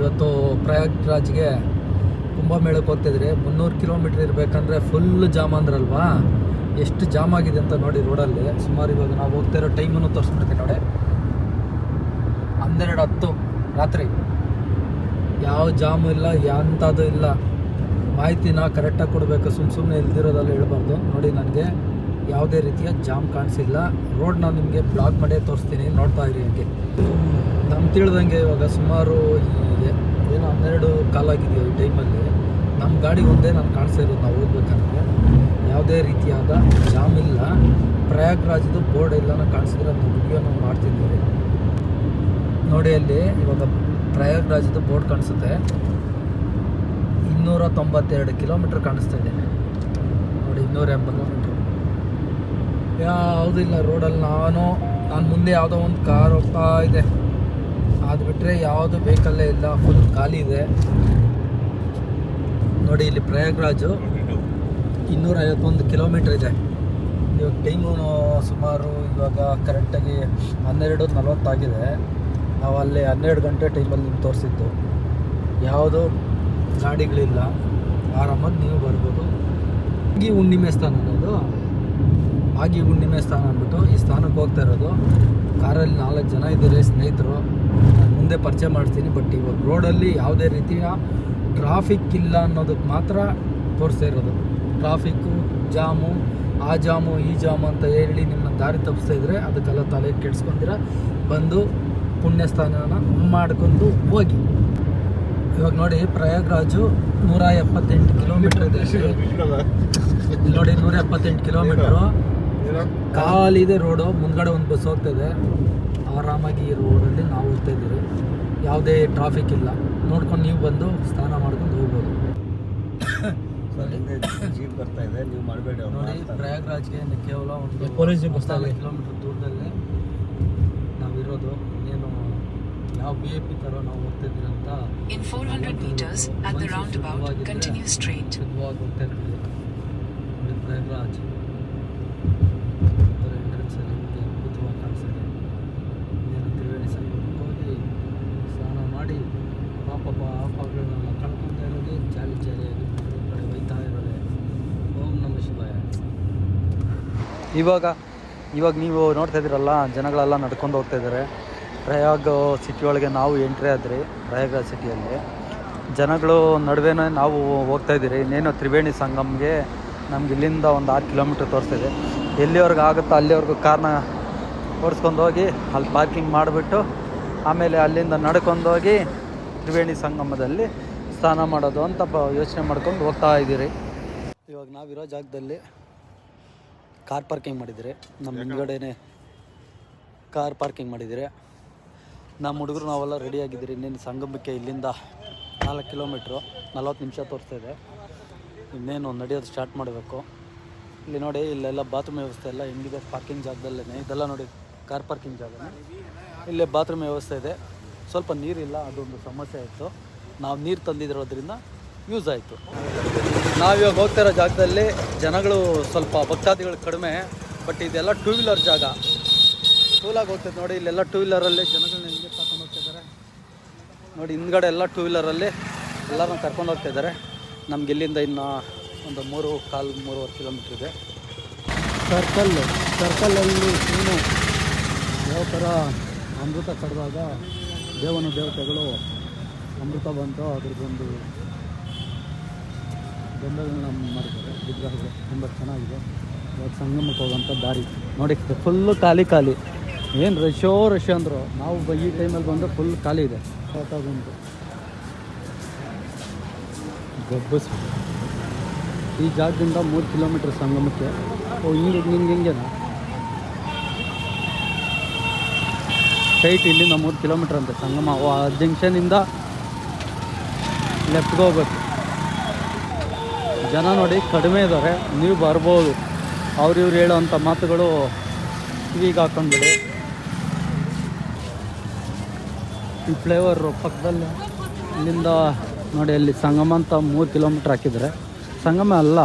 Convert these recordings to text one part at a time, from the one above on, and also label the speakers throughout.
Speaker 1: ಇವತ್ತು ಪ್ರಯಾಗ್ರಾಜ್ಗೆ ಕುಂಭಮೇಳಕ್ಕೆ ಹೋಗ್ತಿದ್ರಿ. ಮುನ್ನೂರು ಕಿಲೋಮೀಟ್ರ್ ಇರಬೇಕಂದ್ರೆ ಫುಲ್ ಜಾಮ್ ಅಂದ್ರಲ್ವಾ? ಎಷ್ಟು ಜಾಮ್ ಆಗಿದೆ ಅಂತ ನೋಡಿ ರೋಡಲ್ಲಿ. ಸುಮಾರು ಇವಾಗ ನಾವು ಹೋಗ್ತಾ ಇರೋ ಟೈಮನ್ನು ತೋರಿಸ್ಬಿಡ್ತೀನಿ ನೋಡಿ. ಹನ್ನೆರಡು ಹತ್ತು ರಾತ್ರಿ. ಯಾವ ಜಾಮು ಇಲ್ಲ ಎಂಥದ್ದು ಇಲ್ಲ. ಮಾಹಿತಿನ ಕರೆಕ್ಟಾಗಿ ಕೊಡಬೇಕು ಸುಮ್ಮ ಸುಮ್ಮನೆ ಇಲ್ದಿರೋದೆಲ್ಲ ಹೇಳ್ಬಾರ್ದು. ನೋಡಿ ನನಗೆ ಯಾವುದೇ ರೀತಿಯ ಜಾಮ್ ಕಾಣಿಸಿಲ್ಲ. ರೋಡ್ನ ನಿಮಗೆ ಬ್ಲಾಕ್ ಮಾಡೇ ತೋರಿಸ್ತೀನಿ. ನೋಡ್ತಾ ಇರಿ ಹಂಗೆ. ತಿಳಿದಂಗೆ ಇವಾಗ ಸುಮಾರು ಈ ಏನು ಹನ್ನೆರಡು ಕಾಲಾಗಿದೆಯೋ ಈ ಟೈಮಲ್ಲಿ ನಮ್ಮ ಗಾಡಿ ಒಂದೇ ನಾನು ಕಾಣಿಸ್ತಾ ಇರೋದು ನಾವು ಹೋಗ್ಬೇಕಂದ್ರೆ. ಯಾವುದೇ ರೀತಿಯಾದ ಜಾಮ್ ಇಲ್ಲ. ಪ್ರಯಾಗ್ರಾಜ್ದು ಬೋರ್ಡ್ ಎಲ್ಲನೂ ಕಾಣಿಸಿದ್ರೆ ವಿಡಿಯೋ ನಾವು ಮಾಡ್ತಿದ್ದೀವಿ. ನೋಡಿ ಅಲ್ಲಿ ಇವಾಗ ಪ್ರಯಾಗ್ರಾಜ್ದು ಬೋರ್ಡ್ ಕಾಣಿಸುತ್ತೆ. ಇನ್ನೂರ ತೊಂಬತ್ತೆರಡು ಕಿಲೋಮೀಟ್ರ್ ಕಾಣಿಸ್ತಾ ಇದೆ. ನೋಡಿ ಇನ್ನೂರ ಎಂಬತ್ತು ಕಿಲೋಮೀಟ್ರ್ ಯಾವುದಿಲ್ಲ ರೋಡಲ್ಲಿ ನಾನು ನಾನು ಮುಂದೆ ಯಾವುದೋ ಒಂದು ಕಾರ್ ಹೋಗ್ತಾ ಇದೆ. ಅದು ಬಿಟ್ಟರೆ ಯಾವುದು ಬೇಕಲ್ಲೇ ಇಲ್ಲ ಫುಲ್ ಖಾಲಿ ಇದೆ. ನೋಡಿ ಇಲ್ಲಿ ಪ್ರಯಾಗ್ರಾಜು. ಇನ್ನೂರ ಐವತ್ತೊಂದು ಕಿಲೋಮೀಟ್ರ್ ಇದೆ. ಇವಾಗ ಟೈಮು ಸುಮಾರು ಇವಾಗ ಕರೆಕ್ಟಾಗಿ ಹನ್ನೆರಡು ನಲವತ್ತಾಗಿದೆ. ನಾವು ಅಲ್ಲಿ ಹನ್ನೆರಡು ಗಂಟೆ ಟೈಮಲ್ಲಿ ನಿಮ್ಗೆ ತೋರಿಸಿದ್ದು. ಯಾವುದು ಗಾಡಿಗಳಿಲ್ಲ. ಆರಾಮಾಗಿ ನೀವು ಬರ್ಬೋದು. ಆಗಿ ಹುಣ್ಣಿಮೆ ಸ್ಥಾನ ಅನ್ನೋದು ಆಗಿ ಹುಣ್ಣಿಮೆ ಸ್ಥಾನ ಅಂದ್ಬಿಟ್ಟು ಈ ಸ್ಥಾನಕ್ಕೆ ಹೋಗ್ತಾ ಇರೋದು. ಕಾರಲ್ಲಿ ನಾಲ್ಕು ಜನ ಇದ್ದಾರೆ ಸ್ನೇಹಿತರು. ಮುಂದೆ ಪರಿಚಯ ಮಾಡ್ತೀನಿ ಬಟ್ ಇವಾಗ ರೋಡಲ್ಲಿ ಯಾವುದೇ ರೀತಿಯ ಟ್ರಾಫಿಕ್ ಇಲ್ಲ ಅನ್ನೋದಕ್ಕೆ ಮಾತ್ರ ತೋರಿಸ್ತಾ ಇರೋದು. ಟ್ರಾಫಿಕ್ಕು ಜಾಮು ಆ ಜಾಮು ಈ ಜಾಮು ಅಂತ ಹೇಳಿ ನಿಮ್ಮ ದಾರಿ ತಪ್ಪಿಸ್ತಾ ಇದ್ರೆ ಅದಕ್ಕೆಲ್ಲ ತಲೆ ಕೆಡಿಸ್ಕೊಂದಿರ ಬಂದು ಪುಣ್ಯ ಸ್ಥಾನನ ಮಾಡ್ಕೊಂಡು ಹೋಗಿ. ಇವಾಗ ನೋಡಿ ಪ್ರಯಾಗ್ರಾಜು ನೂರ ಎಪ್ಪತ್ತೆಂಟು ಕಿಲೋಮೀಟ್ರ್ ಇದೆ. ನೋಡಿ ನೂರ ಎಪ್ಪತ್ತೆಂಟು ಕಿಲೋಮೀಟ್ರು ಕಾಲಿದೆ ರೋಡು ಮುಂದ್ಗಡೆ ಒಂದು ಬಸ್ ಹೋಗ್ತದೆ ಆರಾಮಾಗಿ ಈ ರೋಡಲ್ಲಿ ನಾವು ಹೋಗ್ತಾ ಇದ್ದೀವಿ. ಯಾವುದೇ ಟ್ರಾಫಿಕ್ ಇಲ್ಲ. ನೋಡ್ಕೊಂಡು ನೀವು ಬಂದು ಸ್ನಾನ ಮಾಡ್ಕೊಂಡು ಹೋಗ್ಬೋದು.
Speaker 2: ಜೀಪ್ ಬರ್ತಾ ಇದೆ. ನೀವು ಮಾಡಬೇಡಿ
Speaker 1: ನೋಡಿ ಪ್ರಯಾಗ್ರಾಜ್ಗೆ ಕೇವಲ ಒಂದು
Speaker 2: ಪೊಲೀಸ್ ಜೀಪ್
Speaker 1: ಕಿಲೋಮೀಟ್ರ್ ದೂರದಲ್ಲೇ ನಾವಿರೋದು. ಏನು ಯಾವ ಬಿ ಎ ಪಿ ಥರ ನಾವು ಹೋಗ್ತಿದ್ದೀವಿ ಅಂತ
Speaker 3: In 400 meters, at the roundabout, continue straight.
Speaker 1: ಸಿದ್ಧವಾಗಿ ಹೋಗ್ತಾ ಇರ್ತೀವಿ ನೋಡಿ ಪ್ರಯಾಗ್ರಾಜ್ ಎಂಟ್ರೆನ್ಸಲ್ಲಿ ನಿಮಗೆ ಅದ್ಭುತವಾಗಿ ಕಾಣಿಸ್ತಿದೆ ಇನ್ನೇನು ತ್ರಿವೇಣಿ ಸಂಗಮಕ್ಕೆ ಹೋಗಿ ಸ್ನಾನ ಮಾಡಿ ಪಾಪ ಪಾಪಗಳನ್ನೆಲ್ಲ ಕಳ್ಕೊತಾ ಇರೋದೇ ಜಾಲಿ ಜಾಲಿಯಾಗಿ ಈ ಕಡೆ ಒಯ್ತಾ ಇರೋದೆ ಓಂ ನಮ ಶಿವಾಯ ಇವಾಗ ಇವಾಗ ನೀವು ನೋಡ್ತಾ ಇದ್ದೀರಲ್ಲ, ಜನಗಳೆಲ್ಲ ನಡ್ಕೊಂಡು ಹೋಗ್ತಾ ಇದ್ದಾರೆ. ಪ್ರಯಾಗ್ ಸಿಟಿ ಒಳಗೆ ನಾವು ಎಂಟ್ರಿ ಆದ್ರಿ, ಪ್ರಯಾಗ ಸಿಟಿಯಲ್ಲಿ ಜನಗಳು ನಡುವೆ ನಾವು ಹೋಗ್ತಾ ಇದ್ದೀರಿ. ಇನ್ನೇನು ತ್ರಿವೇಣಿ ಸಂಗಮ್ಗೆ ನಮ್ಗೆ ಇಲ್ಲಿಂದ ಒಂದು ಆರು ಕಿಲೋಮೀಟ್ರ್ ತೋರಿಸ್ತಿದೆ ಎಲ್ಲಿವರೆಗೂ ಆಗುತ್ತೋ ಅಲ್ಲಿವರೆಗೂ ಕಾರ್ನ ಓಡಿಸ್ಕೊಂಡು ಹೋಗಿ ಅಲ್ಲಿ ಪಾರ್ಕಿಂಗ್ ಮಾಡಿಬಿಟ್ಟು ಆಮೇಲೆ ಅಲ್ಲಿಂದ ನಡ್ಕೊಂಡು ಹೋಗಿ ತ್ರಿವೇಣಿ ಸಂಗಮದಲ್ಲಿ ಸ್ನಾನ ಮಾಡೋದು ಅಂತ ಯೋಚನೆ ಮಾಡ್ಕೊಂಡು ಹೋಗ್ತಾ ಇದ್ದೀರಿ. ಇವಾಗ ನಾವಿರೋ ಜಾಗದಲ್ಲಿ ಕಾರ್ ಪಾರ್ಕಿಂಗ್ ಮಾಡಿದ್ದೀರಿ. ನಮ್ಮ ಹಿಂದ್ಗಡೆನೆ ಕಾರ್ ಪಾರ್ಕಿಂಗ್ ಮಾಡಿದ್ದೀರಿ. ನಮ್ಮ ಹುಡುಗರು ನಾವೆಲ್ಲ ರೆಡಿ ಆಗಿದ್ದೀರಿ. ಇನ್ನೇನು ಸಂಗಮಕ್ಕೆ ಇಲ್ಲಿಂದ ನಾಲ್ಕು ಕಿಲೋಮೀಟ್ರು ನಲ್ವತ್ತು ನಿಮಿಷ ತೋರಿಸ್ತಾ ಇದೆ. ಇನ್ನೇನು ನಡೆಯೋದು ಸ್ಟಾರ್ಟ್ ಮಾಡಬೇಕು. ಇಲ್ಲಿ ನೋಡಿ ಇಲ್ಲೆಲ್ಲ ಬಾತ್ರೂಮ್ ವ್ಯವಸ್ಥೆ ಎಲ್ಲ ಹೆಂಗಿದೆ? ಪಾರ್ಕಿಂಗ್ ಜಾಗದಲ್ಲೇ ಇದೆಲ್ಲ ನೋಡಿ ಕಾರ್ ಪಾರ್ಕಿಂಗ್ ಜಾಗನೇ. ಇಲ್ಲೇ ಬಾತ್ರೂಮ್ ವ್ಯವಸ್ಥೆ ಇದೆ. ಸ್ವಲ್ಪ ನೀರಿಲ್ಲ ಅದೊಂದು ಸಮಸ್ಯೆ ಆಯಿತು. ನಾವು ನೀರು ತಂದಿರೋದ್ರಿಂದ ಯೂಸ್ ಆಯಿತು. ನಾವಿವಾಗ ಹೋಗ್ತಾ ಇರೋ ಜಾಗದಲ್ಲಿ ಜನಗಳು ಸ್ವಲ್ಪ ಭಕ್ತಾದಿಗಳು ಕಡಿಮೆ ಬಟ್ ಇದೆಲ್ಲ ಟೂ ವೀಲರ್ ಜಾಗ. ಕೂಲಾಗಿ ಹೋಗ್ತದೆ ನೋಡಿ, ಇಲ್ಲೆಲ್ಲ ಟೂ ವೀಲರಲ್ಲಿ ಜನಗಳನ್ನ ಹಿಂಗೆ ಕರ್ಕೊಂಡು ಹೋಗ್ತಾ ಇದ್ದಾರೆ. ನೋಡಿ, ಹಿಂದ್ಗಡೆ ಎಲ್ಲ ಟೂ ವೀಲರಲ್ಲಿ ಎಲ್ಲರನ್ನ ಕರ್ಕೊಂಡು ಹೋಗ್ತಾ ಇದ್ದಾರೆ. ನಮ್ಗೆ ಇಲ್ಲಿಂದ ಇನ್ನು ಒಂದು ಮೂರು, ಕಾಲು ಮೂರುವರೆ ಕಿಲೋಮೀಟ್ರ್ ಇದೆ. ಸರ್ಕಲ್ ಸರ್ಕಲಲ್ಲಿ ಏನು ಯಾವ ಥರ ಅಮೃತ ಕಡಿದಾಗ ದೇವನ, ದೇವತೆಗಳು ಅಮೃತ ಬಂತು, ಅದ್ರದ್ದೊಂದು ಗೊಂಬೆಗಳನ್ನ ಮಾಡಿದ್ದಾರೆ, ವಿಗ್ರಹಗಳು ತುಂಬ ಚೆನ್ನಾಗಿದೆ. ಇವಾಗ ಸಂಗಮಕ್ಕೆ ಹೋಗೋಂಥ ದಾರಿ. ನೋಡಿ ಫುಲ್ಲು ಖಾಲಿ ಖಾಲಿ. ಏನು ರಶೋ ರಶ್ ಅಂದರು, ನಾವು ಈ ಟೈಮಲ್ಲಿ ಬಂದು ಫುಲ್ ಖಾಲಿ ಇದೆ. ಬಂತು ಗಬ್ಬಸ್. ಈ ಜಾಗದಿಂದ ಮೂರು ಕಿಲೋಮೀಟ್ರ್ ಸಂಗಮಕ್ಕೆ. ಓ, ಹಿಂಗೆ ಹಿಂಗೆ ಹಿಂಗೆನಾ? ಸೈಟ್ ಇಲ್ಲಿಂದ ಮೂರು ಕಿಲೋಮೀಟ್ರ್ ಅಂತೆ ಸಂಗಮ. ಓ, ಆ ಜಂಕ್ಷನಿಂದ ಲೆಫ್ಟ್ಗೆ ಹೋಗ್ಬೇಕು. ಜನ ನೋಡಿ ಕಡಿಮೆ ಇದ್ದಾರೆ, ನೀವು ಬರ್ಬೋದು. ಅವ್ರು ಇವ್ರು ಹೇಳೋವಂಥ ಮಾತುಗಳು ಈಗ ಹಾಕೊಂಡ್ಬಿಡಿ. ಈ ಫ್ಲೇವರ್ ಪಕ್ಕದಲ್ಲಿ, ಇಲ್ಲಿಂದ ನೋಡಿ ಅಲ್ಲಿ ಸಂಗಮ ಅಂತ ಮೂರು ಕಿಲೋಮೀಟ್ರ್ ಹಾಕಿದ್ದಾರೆ. ಸಂಗಮ ಅಲ್ಲ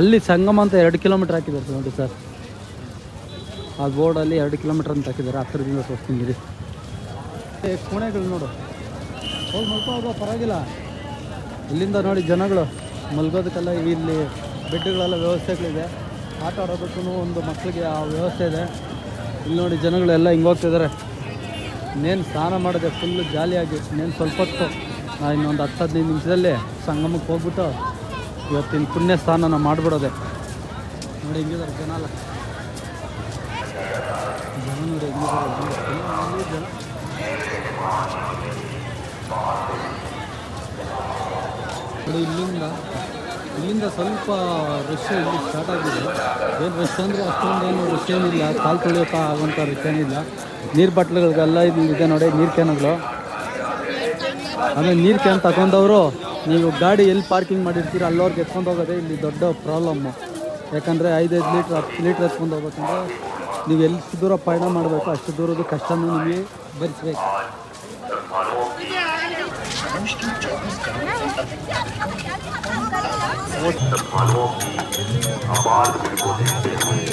Speaker 1: ಅಲ್ಲಿ ಸಂಗಮ ಅಂತ ಎರಡು ಕಿಲೋಮೀಟ್ರ್ ಹಾಕಿದ್ದಾರೆ ನೋಡಿ ಸರ್. ಆ ಬೋರ್ಡಲ್ಲಿ ಎರಡು ಕಿಲೋಮೀಟ್ರ್ ಅಂತ ಹಾಕಿದ್ದಾರೆ ಹತ್ತಿರದಿಂದ ತೋರಿಸ್ತೀನಿ ಕೋಣೆಗಳು ನೋಡು. ಹೋಗಿ ಮಲ್ಕೋಬೋದು ಪರವಾಗಿಲ್ಲ. ಇಲ್ಲಿಂದ ನೋಡಿ ಜನಗಳು. ಮಲ್ಗೋದಕ್ಕೆಲ್ಲ ಇಲ್ಲಿ ಬೆಡ್ಗಳೆಲ್ಲ ವ್ಯವಸ್ಥೆಗಳಿದೆ. ಆಟ ಆಡೋದಕ್ಕೂ ಒಂದು ಮಕ್ಕಳಿಗೆ ಆ ವ್ಯವಸ್ಥೆ ಇದೆ. ಇಲ್ಲಿ ನೋಡಿ ಜನಗಳೆಲ್ಲ ಹಿಂಗೆ ಹೋಗ್ತಿದ್ದಾರೆ ಇನ್ನೇನು ಸ್ನಾನ ಮಾಡಿದೆ ಫುಲ್ಲು ಜಾಲಿಯಾಗಿ, ಇನ್ನೇನು ಸ್ವಲ್ಪ ಹೊತ್ತು ನಾನು ಇನ್ನೊಂದು ಹತ್ತು ಹದಿನೈದು ನಿಮಿಷದಲ್ಲಿ ಸಂಗಮಕ್ಕೆ ಹೋಗ್ಬಿಟ್ಟು ಇವತ್ತಿನ ಪುಣ್ಯ ಸ್ನಾನನ ಮಾಡಿಬಿಡೋದೆ. ನೋಡಿ ಹಿಂಗಿದ್ದಾರೆ ಜನ ಅಲ್ಲ ಜನ ನೋಡಿ ಜನ. ಇಲ್ಲಿಂದ ಇಲ್ಲಿಂದ ಸ್ವಲ್ಪ ರಶ್ ಇಲ್ಲಿ ಸ್ಟಾರ್ಟ್ ಆಗಿದೆ. ಏನು ರಶ್ ಅಂದರೆ ಅಷ್ಟೊಂದೇನು ರಶ್ ಏನಿಲ್ಲ. ಕಾಲು ತೊಳೆಯೋಕೆ ಆಗೋಂಥ ರಶ್ ಏನಿಲ್ಲ. ನೀರು ಬಾಟ್ಲುಗಳಿಗೆಲ್ಲ ಇದು ನೋಡಿ, ನೀರು ಕ್ಯಾನ್ಗಳು. ಆಮೇಲೆ ನೀರು ಕ್ಯಾನ್ ತಗೊಂಡವರು, ನೀವು ಗಾಡಿ ಎಲ್ಲಿ ಪಾರ್ಕಿಂಗ್ ಮಾಡಿರ್ತೀರ ಅಲ್ಲೋರ್ಗೆ ಎತ್ಕೊಂಡು ಹೋಗೋದೇ ಇಲ್ಲಿ ದೊಡ್ಡ ಪ್ರಾಬ್ಲಮ್ಮು ಯಾಕಂದರೆ ಐದೈದು ಲೀಟ್ರ್, ಹತ್ತು ಲೀಟ್ರ್ ಎತ್ಕೊಂಡು ಹೋಗ್ಬೇಕಂದ್ರೆ ನೀವು ಎಷ್ಟು ದೂರ ಪಯಣ ಮಾಡಬೇಕು ಅಷ್ಟು ದೂರದ ಕಷ್ಟನೂ ನಿಮಗೆ ಭರಿಸ್ಬೇಕು. अपार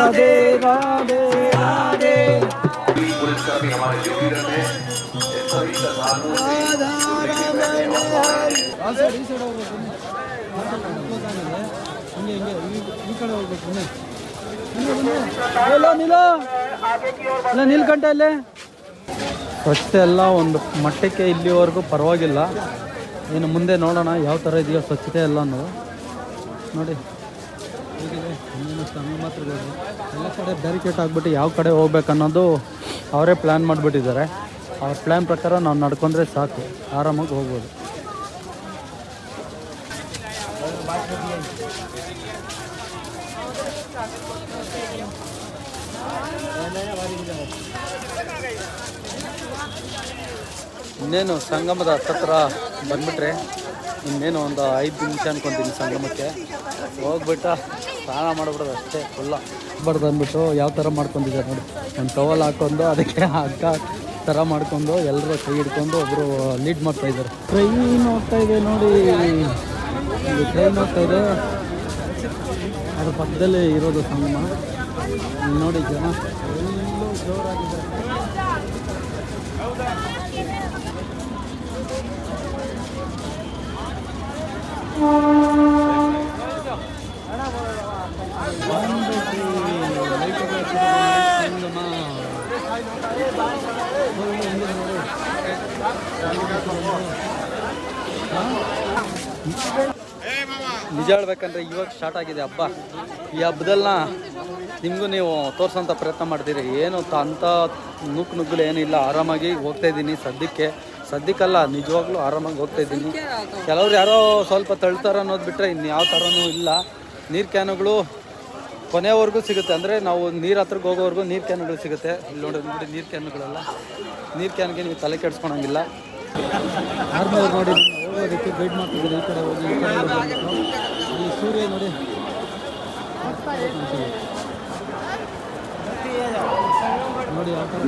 Speaker 1: राधे राधे ಇಲ್ಲ ನಿಲ್ಕಂಟ ಸ್ವಚ್ಛತೆ ಎಲ್ಲ ಒಂದು ಮಟ್ಟಕ್ಕೆ ಇಲ್ಲಿವರೆಗೂ ಪರವಾಗಿಲ್ಲ. ಇನ್ನು ಮುಂದೆ ನೋಡೋಣ, ಯಾವ ಥರ ಇದೆಯೋ ಸ್ವಚ್ಛತೆ ಎಲ್ಲ ಅನ್ನೋದು. ನೋಡಿ. ಮಾತ್ರ. ಎಲ್ಲ ಕಡೆ ಬ್ಯಾರಿಕೇಟ್ ಆಗಿಬಿಟ್ಟು ಯಾವ ಕಡೆ ಹೋಗ್ಬೇಕನ್ನೋದು ಅವರೇ ಪ್ಲ್ಯಾನ್ ಮಾಡಿಬಿಟ್ಟಿದ್ದಾರೆ. ಅವ್ರ ಪ್ಲ್ಯಾನ್ ಪ್ರಕಾರ ನಾವು ನಡ್ಕೊಂಡ್ರೆ ಸಾಕು. ಆರಾಮಾಗಿ ಹೋಗ್ಬೋದು. ಇನ್ನೇನು ಸಂಗಮದ ಹತ್ತತ್ರ ಬಂದ್ಬಿಟ್ರೆ ಇನ್ನೇನು ಒಂದು ಐದು ನಿಮಿಷ ಅನ್ಕೊಂತೀನಿ ಸಂಗಮಕ್ಕೆ ಹೋಗ್ಬಿಟ್ಟು ಸ್ನಾನ ಮಾಡಿಬಿಡೋದು ಅಷ್ಟೇ ಫುಲ್ಲ ಬಾರ್ದು ಅಂದ್ಬಿಟ್ಟು ಯಾವ ಥರ ಮಾಡ್ಕೊಂಡಿದ್ದಾರೆ ನೋಡಿ. ಒಂದು ಟವಲ್ ಹಾಕ್ಕೊಂಡು ಅದಕ್ಕೆ ಹಗ್ಗ ಥರ ಮಾಡ್ಕೊಂಡು ಎಲ್ಲರೂ ಕೈ ಹಿಡ್ಕೊಂಡು ಒಬ್ಬರು ಲೀಡ್ ಮಾಡ್ತಾ ಇದ್ದಾರೆ. ಟ್ರೈನ್ ಹೋಗ್ತಾ ಇದೆ ನೋಡಿ. ಟ್ರೈನ್ ಹೋಗ್ತಾ ಇದೆ. ಅದ್ರ ಪಕ್ಕದಲ್ಲೇ ಇರೋದು ಸಂಗಮ ನೋಡಿ ಜನ ಎಲ್ಲೂ ಜೋರಾಗಿದೆ ನಿಜ ಹೇಳ್ಬೇಕಂದ್ರೆ ಇವಾಗ ಸ್ಟಾರ್ಟ್ ಆಗಿದೆ ಹಬ್ಬ. ಈ ಹಬ್ಬದಲ್ಲ ನಿಮಗೂ ನೀವು ತೋರ್ಸೋಂಥ ಪ್ರಯತ್ನ ಮಾಡ್ತೀರಿ. ಏನು ಅಂತ ನುಗ್ಗು ನುಗ್ಗಲು ಏನಿಲ್ಲ ಆರಾಮಾಗಿ ಹೋಗ್ತಾ ಇದ್ದೀನಿ ಸದ್ಯಕ್ಕೆ. ಸದ್ಯಕ್ಕಲ್ಲ, ನಿಜವಾಗ್ಲೂ ಆರಾಮಾಗಿ ಹೋಗ್ತಾ ಇದ್ದೀನಿ. ಕೆಲವ್ರು ಯಾರೋ ಸ್ವಲ್ಪ ತಳ್ತಾರ ಅನ್ನೋದು ಬಿಟ್ಟರೆ ಇನ್ನು ಯಾವ ಥರನೂ ಇಲ್ಲ. ನೀರು ಕ್ಯಾನುಗಳು ಕೊನೆವರೆಗೂ ಸಿಗುತ್ತೆ. ಅಂದರೆ ನಾವು ನೀರು ಹತ್ರಕ್ಕೆ ಹೋಗೋವರೆಗೂ ನೀರು ಕ್ಯಾನುಗಳು ಸಿಗುತ್ತೆ. ಇಲ್ಲಿ ನೋಡಿ ನೋಡಿ ನೀರು ಕ್ಯಾನುಗಳೆಲ್ಲ. ನೀರು ಕ್ಯಾನ್ಗೆ ನೀವು ತಲೆ ಕೆಡ್ಸ್ಕೊಳಂಗಿಲ್ಲ. ನೋಡಿ ಹೋಗೋದಕ್ಕೆ ಗೈಡ್ ಮಾಡ್ತಿದ್ದೀನಿ. ಈ ಕಡೆ ಹೋಗಿ ಸೂರ್ಯ ನೋಡಿ. ನೋಡಿ ಯಾವ ಥರ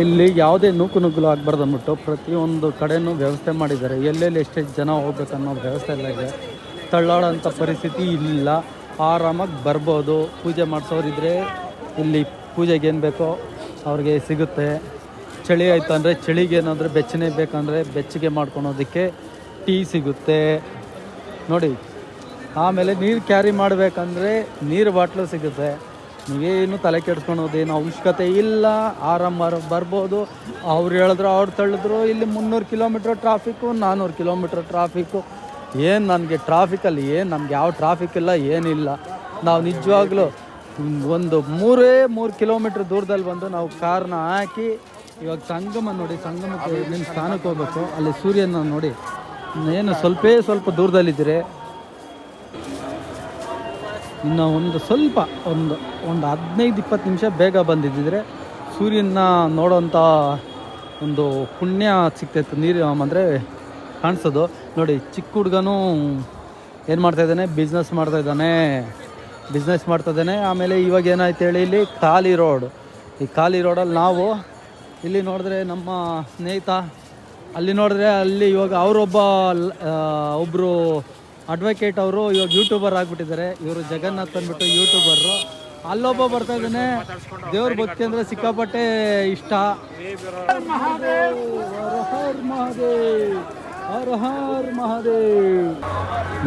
Speaker 1: ಇಲ್ಲಿ ಯಾವುದೇ ನೂಕು ನುಗ್ಗಲು ಆಗಬಾರ್ದು ಅಂದ್ಬಿಟ್ಟು ಪ್ರತಿಯೊಂದು ಕಡೆಯೂ ವ್ಯವಸ್ಥೆ ಮಾಡಿದ್ದಾರೆ. ಎಲ್ಲೆಲ್ಲಿ ಎಷ್ಟೆಷ್ಟು ಜನ ಹೋಗ್ಬೇಕು ಅನ್ನೋ ವ್ಯವಸ್ಥೆ ಎಲ್ಲ ಇದೆ. ತಳ್ಳಾಡೋಂಥ ಪರಿಸ್ಥಿತಿ ಇಲ್ಲ. ಆರಾಮಾಗಿ ಬರ್ಬೋದು. ಪೂಜೆ ಮಾಡಿಸೋರಿದ್ರೆ ಇಲ್ಲಿ ಪೂಜೆಗೆ ಏನು ಬೇಕೋ ಅವ್ರಿಗೆ ಸಿಗುತ್ತೆ. ಚಳಿ ಆಯಿತು ಅಂದರೆ ಚಳಿಗೆ ಏನಾದರೂ ಬೆಚ್ಚನೆ ಬೇಕಂದರೆ ಬೆಚ್ಚಗೆ ಮಾಡ್ಕೊಳೋದಕ್ಕೆ ಟೀ ಸಿಗುತ್ತೆ. ನೋಡಿ, ಆಮೇಲೆ ನೀರು ಕ್ಯಾರಿ ಮಾಡಬೇಕಂದ್ರೆ ನೀರು ಬಾಟ್ಲು ಸಿಗುತ್ತೆ. ನೀವೇನು ತಲೆ ಕೆಡಿಸ್ಕೊಳೋದೇನು ಅವಶ್ಯಕತೆ ಇಲ್ಲ. ಆರಾಮ ಬರ್ಬೋದು. ಅವ್ರು ಹೇಳಿದ್ರು, ಅವ್ರು ತಳ್ಳಿದ್ರು. ಇಲ್ಲಿ ಮುನ್ನೂರು ಕಿಲೋಮೀಟ್ರ್ ಟ್ರಾಫಿಕ್ಕು ನಾನ್ನೂರು ಕಿಲೋಮೀಟ್ರ್ ಟ್ರಾಫಿಕ್ಕು ಏನು ನನಗೆ ಟ್ರಾಫಿಕಲ್ಲಿ ಏನು ನಮ್ಗೆ ಯಾವ ಟ್ರಾಫಿಕ್ ಇಲ್ಲ, ಏನಿಲ್ಲ. ನಾವು ನಿಜವಾಗ್ಲೂ ಒಂದು ಮೂರೇ ಮೂರು ಕಿಲೋಮೀಟ್ರ್ ದೂರದಲ್ಲಿ ಬಂದು ನಾವು ಕಾರ್ನ ಹಾಕಿ, ಇವಾಗ ಸಂಗಮ ನೋಡಿ, ಸಂಗಮಕ್ಕೆ ನಿಮ್ಮ ಸ್ಥಾನಕ್ಕೆ ಹೋಗ್ಬೇಕು. ಅಲ್ಲಿ ಸೂರ್ಯನ ನೋಡಿ ಏನು ಸ್ವಲ್ಪೇ ಸ್ವಲ್ಪ ದೂರದಲ್ಲಿದ್ದೀರಿ. ಇನ್ನು ಒಂದು ಸ್ವಲ್ಪ ಒಂದು ಒಂದು ಹದಿನೈದು, ಇಪ್ಪತ್ತು ನಿಮಿಷ ಬೇಗ ಬಂದಿದ್ದಿದ್ರೆ ಸೂರ್ಯನ ನೋಡೋಂಥ ಒಂದು ಪುಣ್ಯ ಸಿಗ್ತಾಯಿತ್ತು ನೀರು ಅಂದರೆ ಕಾಣಿಸೋದು. ನೋಡಿ, ಚಿಕ್ಕ ಹುಡುಗನೂ ಏನು ಮಾಡ್ತಾ ಇದ್ದಾನೆ? ಬಿಸ್ನೆಸ್ ಮಾಡ್ತಾ ಇದ್ದಾನೆ. ಬಿಸ್ನೆಸ್ ಮಾಡ್ತಾ ಇದ್ದಾನೆ. ಆಮೇಲೆ ಇವಾಗ ಏನಾಯ್ತು ಹೇಳಿ, ಇಲ್ಲಿ ಖಾಲಿ ರೋಡ್ ಈ ಖಾಲಿ ರೋಡಲ್ಲಿ ನಾವು ಇಲ್ಲಿ ನೋಡಿದ್ರೆ ನಮ್ಮ ಸ್ನೇಹಿತ, ಅಲ್ಲಿ ನೋಡಿದ್ರೆ ಅಲ್ಲಿ ಇವಾಗ ಅವರೊಬ್ಬ ಒಬ್ಬರು ಅಡ್ವೊಕೇಟ್ ಅವರು ಇವಾಗ ಯೂಟ್ಯೂಬರ್ ಆಗಿಬಿಟ್ಟಿದ್ದಾರೆ. ಇವರು ಜಗನ್ನಾಥ್ ಅಂದ್ಬಿಟ್ಟು ಯೂಟ್ಯೂಬರು ಅಲ್ಲೊಬ್ಬ ಬರ್ತಾ ಇದ್ದಾನೆ. ದೇವ್ರ ಭಕ್ತಿ ಅಂದರೆ ಸಿಕ್ಕಾಪಟ್ಟೆ ಇಷ್ಟ. ಮಹಾದೇವ್.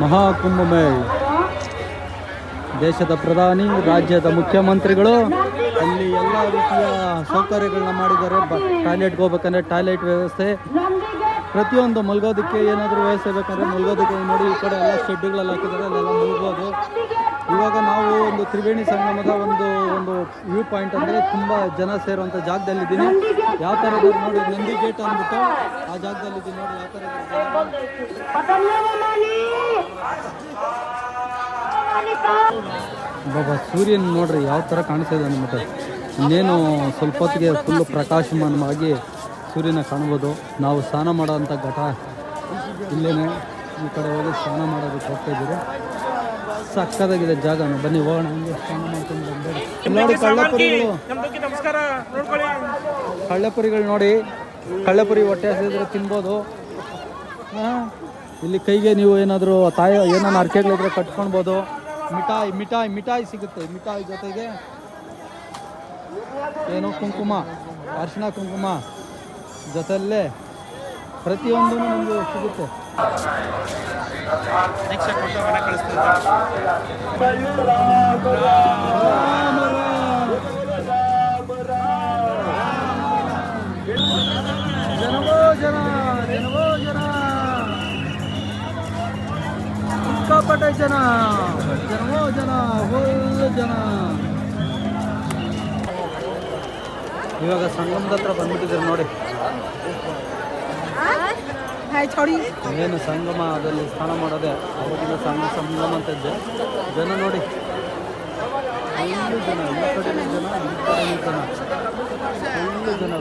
Speaker 1: ಮಹಾಕುಂಭಮೇಳ್. ದೇಶದ ಪ್ರಧಾನಿ, ರಾಜ್ಯದ ಮುಖ್ಯಮಂತ್ರಿಗಳು, ಅಲ್ಲಿ ಎಲ್ಲ ರೀತಿಯ ಸೌಕರ್ಯಗಳನ್ನ ಮಾಡಿದ್ದಾರೆ. ಟಾಯ್ಲೆಟ್ಗೆ ಹೋಗ್ಬೇಕಂದ್ರೆ ಟಾಯ್ಲೆಟ್ ವ್ಯವಸ್ಥೆ. ಪ್ರತಿಯೊಂದು ಮಲ್ಗೋದಕ್ಕೆ ಏನಾದರೂ ವ್ಯವಸ್ಥೆ ಬೇಕಂದ್ರೆ ಮಲ್ಗೋದಕ್ಕೆ ನೋಡಿ, ಈ ಕಡೆ ಎಲ್ಲ ಶೆಡ್ಡುಗಳೆಲ್ಲ ಹಾಕಿದ್ದಾರೆ, ಅಲ್ಲೆಲ್ಲ ಮಲ್ಬೋದು ಇವಾಗ ನಾವು ಒಂದು ತ್ರಿವೇಣಿ ಸಂಗಮದ ಒಂದು ಒಂದು ವ್ಯೂ ಪಾಯಿಂಟ್ ಅಂದರೆ ತುಂಬ ಜನ ಸೇರುವಂಥ ಜಾಗದಲ್ಲಿದ್ದೀನಿ ಯಾವ ಥರ ನೋಡಿ, ನಂದಿ ಗೇಟ್ ಅಂದ್ಬಿಟ್ಟು ಆ ಜಾಗದಲ್ಲಿದ್ದೀನಿ ನೋಡಿ, ಯಾವ ಥರ. ಬಾಬಾ ಸೂರ್ಯನ ನೋಡ್ರಿ, ಯಾವ ಥರ ಕಾಣಿಸ್ತಾ ಇದೆ ಅಂದ್ಬಿಟ್ಟು ಇನ್ನೇನು ಸ್ವಲ್ಪ ಹೊತ್ತಿಗೆ ಫುಲ್ಲು ಪ್ರಕಾಶಮಾನವಾಗಿ ಸೂರ್ಯನ ಕಾಣ್ಬೋದು ನಾವು ಸ್ನಾನ ಮಾಡೋವಂಥ ಘಟ ಇಲ್ಲೇ ಈ ಕಡೆ ಹೋಗಿ ಸ್ನಾನ ಮಾಡೋದಕ್ಕೆ ಹೋಗ್ತಾ ಇದ್ದೀರಿ. ಸಕ್ಕದಾಗಿದೆ ಜಾಗ. ಬನ್ನಿ ಹೋಗೋಣ. ಹಂಗೆ ಸ್ನಾನ ಮಾಡ್ಕೊಂಡು ನೋಡಿ ಕಳ್ಳಪುರಿಗಳು. ಕಳ್ಳಪುರಿಗಳು ನೋಡಿ. ಕಳ್ಳಪುರಿ ಹೊಟ್ಟೆ ಹಸಿದ್ರೆ ತಿನ್ಬೋದು. ಹಾಂ? ಇಲ್ಲಿ ಕೈಗೆ ನೀವು ಏನಾದರೂ ತಾಯಿ ಏನಾದ್ರು ಅರ್ಕೆಗಳಿದ್ರೆ ಕಟ್ಕೊಳ್ಬೋದು. ಮಿಠಾಯಿ ಮಿಠಾಯಿ ಮಿಠಾಯಿ ಸಿಗುತ್ತೆ. ಮಿಠಾಯಿ ಜೊತೆಗೆ ಏನು? ಕುಂಕುಮ. ಅರ್ಶಿನ ಕುಂಕುಮ. ಜೊತೆಯಲ್ಲೇ ಪ್ರತಿಯೊಂದೂ ನಮಗೆ ಸಿಗುತ್ತೆ. ಜನವೋ ಜನ ಜನವೋ ಜನ ಸಿಕ್ಕಾಪಟ್ಟೆ ಜನ ಜನವೋ ಜನ ಫುಲ್ ಜನ ಇವಾಗ ಸಂಗಮದ ಹತ್ರ ಬಂದ್ಬಿಟ್ಟಿದ್ದಾರೆ ನೋಡಿ. ಏನು ಸಂಗಮ ಅದರಲ್ಲಿ ಸ್ನಾನ ಮಾಡೋದೆ ಅವಾಗಿನ ಸಂಗ ಸಂಗಮ ಅಂತ ಇದ್ದೆ. ಜನ ನೋಡಿ. ಫುಲ್ಲು ಜನ ಈ ಕಡೆ ಜನ ಈ ಕಡೆ ಜನ. ಫುಲ್ಲು ಜನ.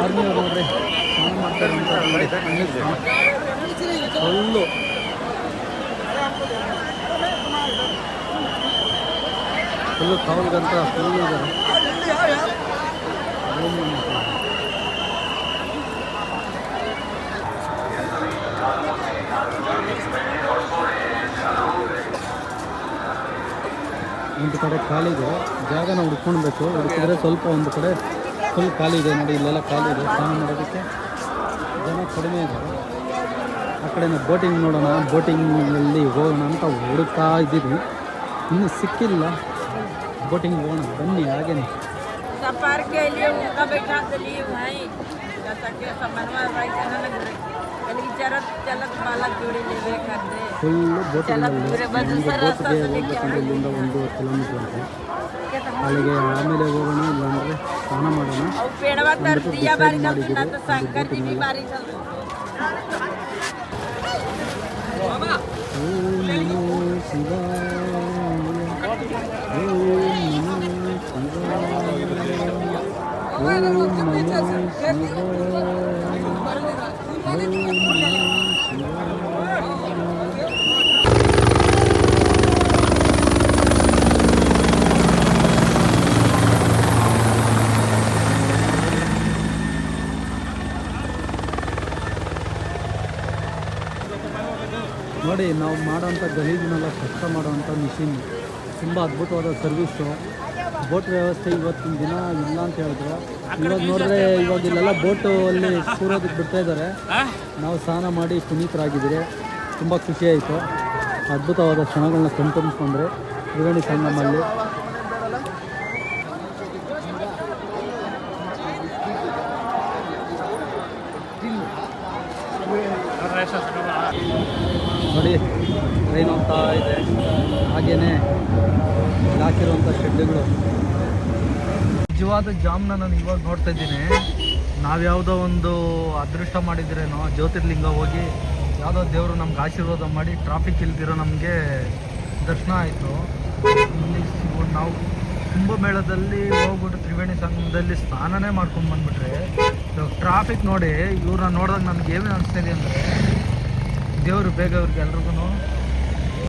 Speaker 1: ಆರ್ಮಿಯವ್ರು ನೋಡ್ರಿ ಸ್ನಾನ ಮಾಡ್ತಾರೆ ಅಂತ ನೋಡಿ. ಕಣ್ಣಿಗೆ ಫುಲ್ಲು ಕಾವಲ್ಗಂತ ಫುಲ್ಲು ಇದ್ದಾರೆ? ಒಂದು ಕಡೆ ಖಾಲಿ ಇದೆ. ಜಾಗನ ಹುಡ್ಕೊಳ್ಬೇಕು ಹುಡುಕಿದ್ರೆ ಸ್ವಲ್ಪ ಒಂದು ಕಡೆ ಫುಲ್ ಖಾಲಿ ಇದೆ ನೋಡಿ, ಇಲ್ಲೆಲ್ಲ ಖಾಲಿ ಇದೆ. ಸ್ನಾನ ಮಾಡೋದಕ್ಕೆ ಜನ ಕಡಿಮೆ ಇದೆ ಆ ಕಡೆ ಬೋಟಿಂಗ್ ನೋಡೋಣ ಬೋಟಿಂಗಲ್ಲಿ ಹೋಗೋಣ ಅಂತ ಹುಡುಕ್ತಾ ಇದ್ದೀವಿ. ಇನ್ನೂ ಸಿಕ್ಕಿಲ್ಲ. ಬೋಟಿಂಗ್ ಹೋಗೋಣ ಬನ್ನಿ ಹಾಗೇನೆ
Speaker 4: सफर के लिए उनका बैठा दिली भाई जैसा कि समन्वय भाई कहने लग रहे कल की चरत चलत बालक जोड़ी लेवे कर दे
Speaker 1: ಫುಲ್ಲು ಬೋಟಿಂಗಲ್ಲಿ
Speaker 4: ಬೇರೆ ಬಸ್
Speaker 1: ನಮಗೆ
Speaker 4: ಸರ್
Speaker 1: ಬೋಟ್ಗೆ
Speaker 4: ರಸ್ತೆ
Speaker 1: ಹೋಗ್ಬೇಕಂದ್ರೆ ಇಲ್ಲಿಂದ ಒಂದೂವರೆ ಕಿಲೋಮೀಟ್ರ್ ಅಂತ ಅಲ್ಲಿಗೆ ಆಮೇಲೆ ಹೋಗೋಣ ಇಲ್ಲಾಂದರೆ ಸ್ನಾನ ಮಾಡೋಣ
Speaker 4: और पेड़वा तर दिया बारी चल ना तो शंकर जी भी बारी चल
Speaker 1: ಓಂ ನಮೋ ಶಿವಾಯ ನೋಡಿ ನಾವು ಮಾಡೋಂಥ ಗಲೀಜನ್ನೆಲ್ಲ ಸ್ವಚ್ಛ ಮಾಡೋವಂಥ ಮಿಷಿನ್ ತುಂಬ ಅದ್ಭುತವಾದ ಸರ್ವಿಸ್ಸು ಬೋಟ್ ವ್ಯವಸ್ಥೆ ಇವತ್ತಿನ ದಿನ ಇಲ್ಲ ಅಂತ ಹೇಳಿದ್ರು. ಇವಾಗ ನೋಡಿದ್ರೆ ಇವಾಗ ಇಲ್ಲೆಲ್ಲ ಬೋಟು ಅಲ್ಲಿ ಕೂರೋದಕ್ಕೆ ಬಿಡ್ತಾ ಇದ್ದಾರೆ ನಾವು ಸ್ನಾನ ಮಾಡಿ ಪುನೀತರಾಗಿದ್ದೀರಿ. ತುಂಬ ಖುಷಿ ಆಯಿತು. ಅದ್ಭುತವಾದ ಕ್ಷಣಗಳನ್ನ ಕಣ್ತುಂಬಿಸ್ಕೊಂಡ್ರೆ ತ್ರಿವೇಣಿ ಸಂಗಮಲ್ಲಿ ನೋಡಿ ಟ್ರೈನ್ ಹೋಗ್ತಾ ಇದೆ ಹಾಗೇನೆ ಇಲ್ಲಿ ಹಾಕಿರುವಂಥ ಶೆಡ್ಡುಗಳು ನಿಜವಾದ ಜಾಮ್ನ ನಾನು ಇವಾಗ ನೋಡ್ತಾ ಇದ್ದೀನಿ. ನಾವ್ಯಾವುದೋ ಒಂದು ಅದೃಷ್ಟ ಮಾಡಿದ್ರೇನೋ, ಜ್ಯೋತಿರ್ಲಿಂಗ ಹೋಗಿ ಯಾವುದೋ ದೇವರು ನಮ್ಗೆ ಆಶೀರ್ವಾದ ಮಾಡಿ ಟ್ರಾಫಿಕ್ ಇಲ್ದಿರೋ ನಮಗೆ ದರ್ಶನ ಆಯಿತು. ಇಲ್ಲಿ ನಾವು ಕುಂಭಮೇಳದಲ್ಲಿ ಹೋಗ್ಬಿಟ್ಟು ತ್ರಿವೇಣಿ ಸಂಘದಲ್ಲಿ ಸ್ನಾನನೇ ಮಾಡ್ಕೊಂಡು ಬಂದ್ಬಿಟ್ರೆ, ಇವಾಗ ಟ್ರಾಫಿಕ್ ನೋಡಿ ಇವ್ರನ್ನ ನೋಡಿದಾಗ ನನಗೆ ಏನು ಅನಿಸ್ತಿದೆ ಅಂದರೆ, ದೇವರು ಬೇಗ ಇವ್ರಿಗೆ ಎಲ್ರಿಗೂ